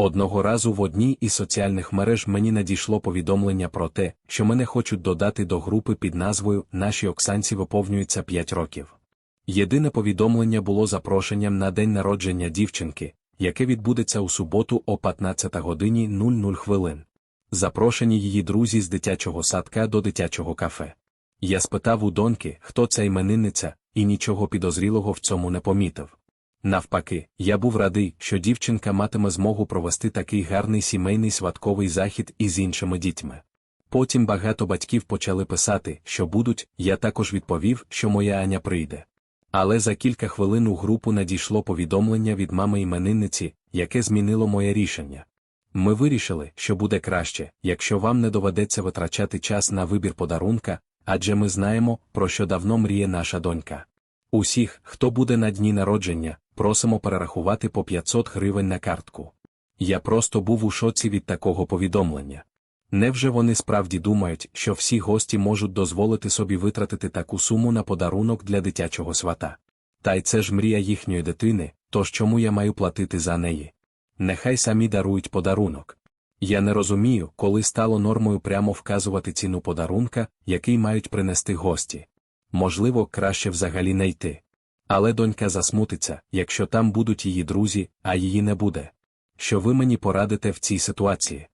Одного разу в одній із соціальних мереж мені надійшло повідомлення про те, що мене хочуть додати до групи під назвою Наші Оксанці виповнюється 5 років. Єдине повідомлення було запрошенням на день народження дівчинки, яке відбудеться у суботу о 15 годині 00 хвилин. Запрошені її друзі з дитячого садка до дитячого кафе. Я спитав у доньки, хто ця іменинниця, і нічого підозрілого в цьому не помітив. Навпаки, я був радий, що дівчинка матиме змогу провести такий гарний сімейний святковий захід із іншими дітьми. Потім багато батьків почали писати, що будуть, я також відповів, що моя Аня прийде. Але за кілька хвилин у групу надійшло повідомлення від мами іменинниці, яке змінило моє рішення. Ми вирішили, що буде краще, якщо вам не доведеться витрачати час на вибір подарунка, адже ми знаємо, про що давно мріє наша донька. Усіх, хто буде на дні народження, просимо перерахувати по 500 гривень на картку. Я просто був у шоці від такого повідомлення. Невже вони справді думають, що всі гості можуть дозволити собі витратити таку суму на подарунок для дитячого свата? Та й це ж мрія їхньої дитини, тож чому я маю платити за неї? Нехай самі дарують подарунок. Я не розумію, коли стало нормою прямо вказувати ціну подарунка, який мають принести гості. Можливо, краще взагалі не йти. Але донька засмутиться, якщо там будуть її друзі, а її не буде. Що ви мені порадите в цій ситуації?